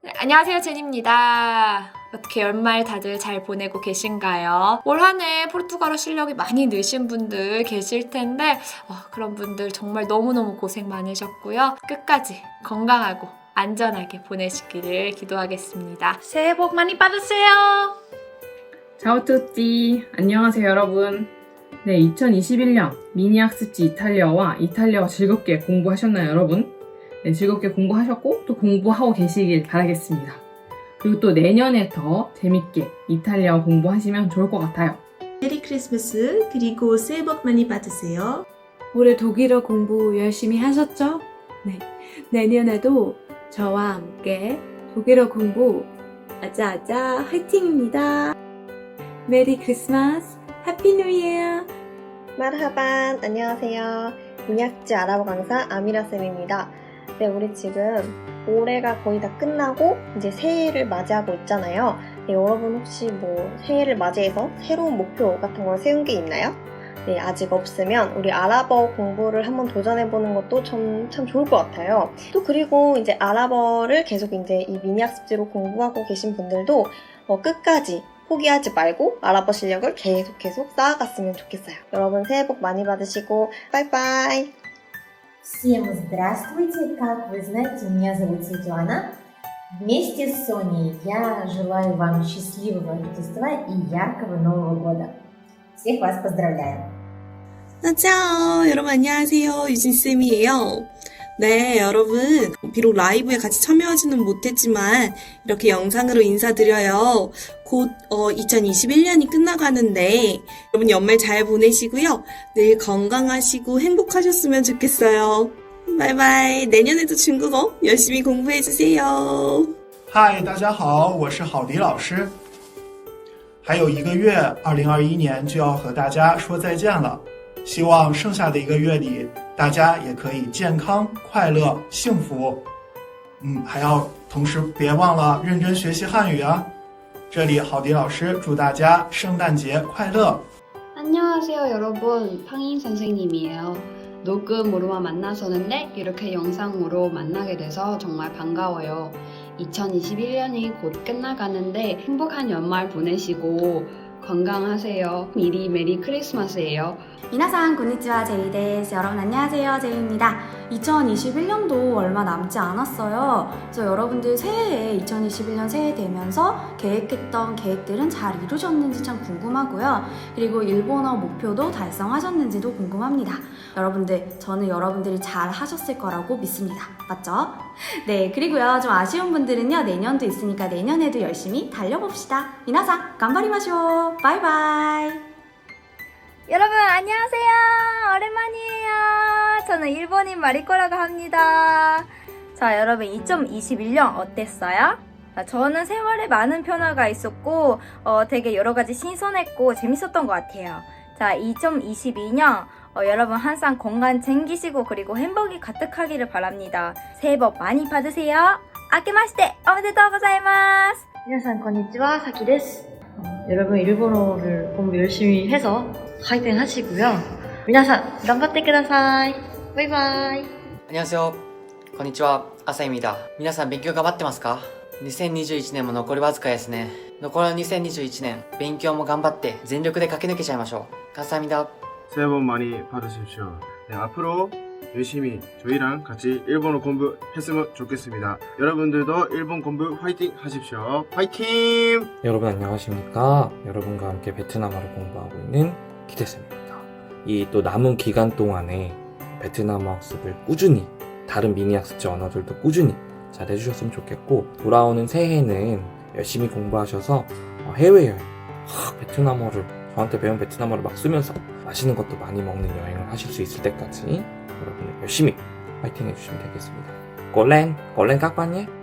네, 안녕하세요, 제니입니다. 어떻게 연말 다들 잘 보내고 계신가요? 올 한 해 포르투갈어 실력이 많이 느신 분들 계실 텐데, 어, 그런 분들 정말 너무너무 고생 많으셨고요. 끝까지 건강하고 안전하게 보내시기를 기도하겠습니다. 새해 복 많이 받으세요. 차오투띠 안녕하세요 여러분 네 2021년 미니 학습지 이탈리아와 이탈리아어 즐겁게 공부하셨나요 여러분? 네 즐겁게 공부하셨고 또 공부하고 계시길 바라겠습니다 그리고 또 내년에 더 재밌게 이탈리아어 공부하시면 좋을 것 같아요 메리 크리스마스 그리고 새해 복 많이 받으세요. 올해 독일어 공부 열심히 하셨죠? 네. 내년에도 저와 함께 독일어 공부 아자아자 화이팅입니다. 메리 크리스마스, 해피 뉴 이어. 마르하반 안녕하세요. 미약지 아랍어 강사 아미라 쌤입니다. 네, 우리 지금 올해가 거의 다 끝나고 이제 새해를 맞이하고 있잖아요. 네, 여러분 혹시 뭐 새해를 맞이해서 새로운 목표 같은 걸 세운 게 있나요? 네, 아직 없으면 우리 아랍어 공부를 한번 도전해보는 것도 참, 참 좋을 것 같아요. 또 그리고 이제 아랍어를 계속 이제 이 미니 학습지로 공부하고 계신 분들도 어, 끝까지 포기하지 말고 아랍어 실력을 계속 계속 쌓아갔으면 좋겠어요. 여러분 새해 복 많이 받으시고 빠이빠이. Всем здравствуйте! Как вы знаете, меня зовут Светлана. Вместе с Соней я желаю вам счастливого Рождества и яркого Нового года. Всех вас поздравляю! 안녕 여러분 안녕하세요 유진쌤이에요. 네 여러분 비록 라이브에 같이 참여하지는 못했지만 이렇게 영상으로 인사드려요. 곧 2021년이 끝나가는데 여러분 연말 잘 보내시고요. 늘 건강하시고 행복하셨으면 좋겠어요. 바이바이 내년에도 중국어 열심히 공부해주세요. 嗨，大家好，我是郝迪老师。还有一个月，二零二一年就要和大家说再见了。 希望剩下的一个月里，大家也可以健康、快乐、幸福。嗯，还要同时别忘了认真学习汉语啊！这里郝迪老师祝大家圣诞节快乐！ 안녕하세요 여러분 팡인 선생님이에요 녹음으로만 만나서는데 이렇게 영상으로 만나게 돼서 정말 반가워요 2021년이 곧 끝나가는데 행복한 연말 보내시고 건강하세요. 미리 메리 크리스마스예요. 미나상 고니치와 제이 데스 여러분 안녕하세요. 제이입니다 2021년도 얼마 남지 않았어요. 그래서 여러분들 새해에 2021년 새해 되면서 계획했던 계획들은 잘 이루셨는지 참 궁금하고요. 그리고 일본어 목표도 달성하셨는지도 궁금합니다. 여러분들 저는 여러분들이 잘 하셨을 거라고 믿습니다. 맞죠? 네 그리고요. 좀 아쉬운 분들은요. 내년도 있으니까 내년에도 열심히 달려봅시다. 미나상 간바리마쇼 바이바이. 여러분 안녕하세요. 오랜만이에요 저는 일본인 마리코라고 합니다 자 여러분 2021년 어땠어요? 자, 저는 생활에 많은 변화가 있었고 어, 되게 여러 가지 신선했고 재밌었던 것 같아요 자 2022년 어, 여러분 항상 건강 챙기시고 그리고 행복이 가득하기를 바랍니다 새해 복 많이 받으세요 아케마시테 오메데토우 고자이마스 皆さんこんにちは、さきです。 여러분 일본어를 공부 열심히 해서 화이팅 하시고요. 皆さん頑張ってください。 バイバイ。 안녕하세요. 건니치와 아사입니다. 皆さん勉強頑張ってますか ?2021 年も残りわずかですね。残りの2021年、勉強も頑張って全力で駆け抜けちゃいましょう。감사합니다 새해 복 많이 받으십시오. 네, 앞으로 열심히 저희랑 같이 일본어 공부했으면 좋겠습니다. 여러분들도 일본 공부 화이팅 하십시오. 화이팅! 여러분 안녕하십니까? 여러분과 함께 베트남어를 공부하고 있는 기대쌤입니다. 이 또 남은 기간 동안에 베트남어 학습을 꾸준히 다른 미니 학습지 언어들도 꾸준히 잘 해주셨으면 좋겠고 돌아오는 새해는 열심히 공부하셔서 어, 해외여행 하, 베트남어를 저한테 배운 베트남어를 막 쓰면서 맛있는 것도 많이 먹는 여행을 하실 수 있을 때까지 여러분 열심히 파이팅 해주시면 되겠습니다. 꼴렌 꼴렌 깍반예